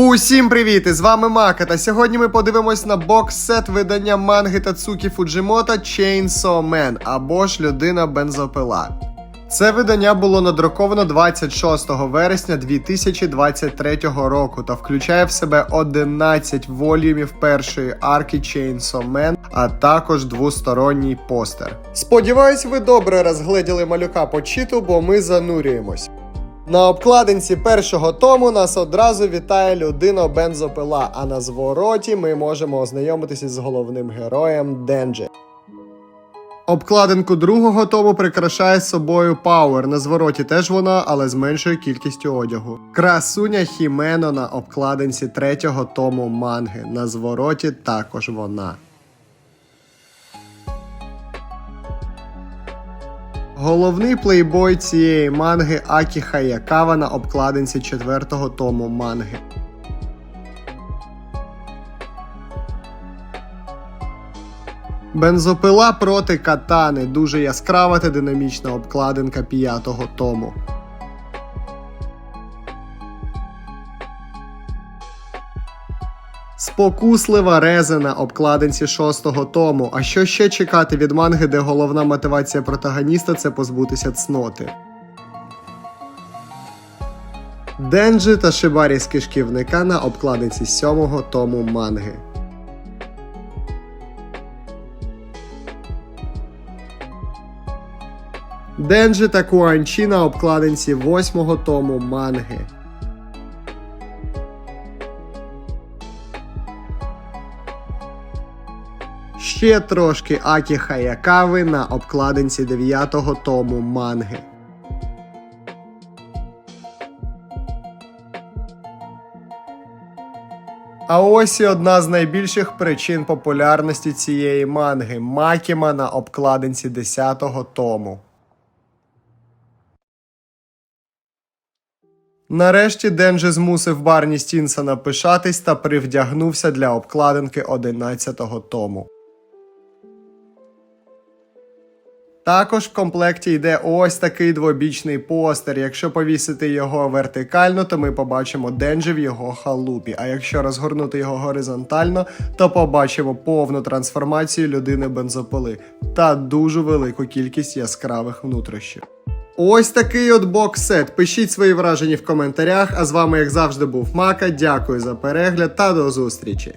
Усім привіт! З вами Мака. Та сьогодні ми подивимось на бокс-сет видання манги Тацукі Фуджimoto Chainsaw Man або ж людина бензопила. Це видання було надруковано 26 вересня 2023 року та включає в себе 11 волюмів першої арки Chainsaw Man, а також двосторонній постер. Сподіваюсь, ви добре розгледіли малюка по читу, бо ми занурюємось. На обкладинці першого тому нас одразу вітає людина бензопила, а на звороті ми можемо ознайомитися з головним героєм Денджі. Обкладинку другого тому прикрашає собою Пауер. На звороті теж вона, але з меншою кількістю одягу. Красуня Хімено на обкладинці третього тому манги. На звороті також вона. Головний плейбой цієї манги Акі Хаякава на обкладинці четвертого тому манги. Бензопила проти катани дуже яскрава та динамічна обкладинка п'ятого тому. Спокуслива реза на обкладинці шостого тому. А що ще чекати від манги, де головна мотивація протагоніста це позбутися цноти? Денджі та Шибарі з кишківника на обкладинці сьомого тому манги. Денджі та Куанчі на обкладинці восьмого тому манги. Ще трошки Акі Хаякави на обкладинці 9 тому манги. А ось і одна з найбільших причин популярності цієї манги Макіма на обкладинці 10 тому. Нарешті Денджі змусив Барні Стінсона пишатись та привдягнувся для обкладинки 11-го тому. Також в комплекті йде ось такий двобічний постер. Якщо повісити його вертикально, то ми побачимо Денджі в його халупі. А якщо розгорнути його горизонтально, то побачимо повну трансформацію людини бензопили та дуже велику кількість яскравих внутрішнів. Ось такий от бокс-сет. Пишіть свої враження в коментарях. А з вами, як завжди, був Мака. Дякую за перегляд та до зустрічі.